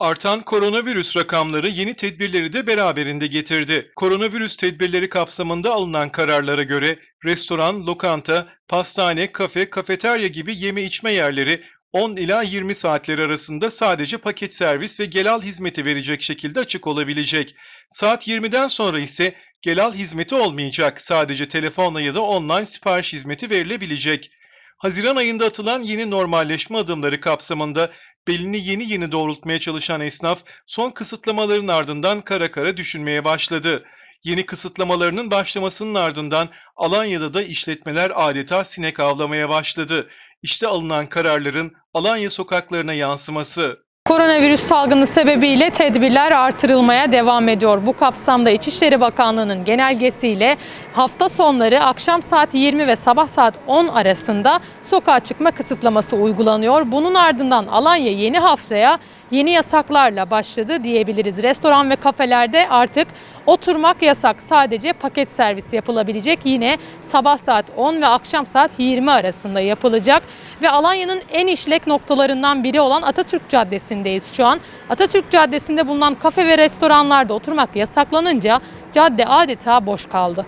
Artan koronavirüs rakamları yeni tedbirleri de beraberinde getirdi. Koronavirüs tedbirleri kapsamında alınan kararlara göre restoran, lokanta, pastane, kafe, kafeterya gibi yeme içme yerleri 10 ila 20 saatler arasında sadece paket servis ve gelal hizmeti verecek şekilde açık olabilecek. Saat 20'den sonra ise gelal hizmeti olmayacak. Sadece telefonla ya da online sipariş hizmeti verilebilecek. Haziran ayında atılan yeni normalleşme adımları kapsamında belini yeni yeni doğrultmaya çalışan esnaf son kısıtlamaların ardından kara kara düşünmeye başladı. Yeni kısıtlamalarının başlamasının ardından Alanya'da da işletmeler adeta sinek avlamaya başladı. İşte alınan kararların Alanya sokaklarına yansıması. Koronavirüs salgını sebebiyle tedbirler artırılmaya devam ediyor. Bu kapsamda İçişleri Bakanlığı'nın genelgesiyle hafta sonları akşam saat 20 ve sabah saat 10 arasında sokağa çıkma kısıtlaması uygulanıyor. Bunun ardından Alanya yeni haftaya yeni yasaklarla başladı diyebiliriz. Restoran ve kafelerde artık oturmak yasak. Sadece paket servis yapılabilecek. Yine sabah saat 10 ve akşam saat 20 arasında yapılacak. Ve Alanya'nın en işlek noktalarından biri olan Atatürk Caddesi'ndeyiz şu an. Atatürk Caddesi'nde bulunan kafe ve restoranlarda oturmak yasaklanınca cadde adeta boş kaldı.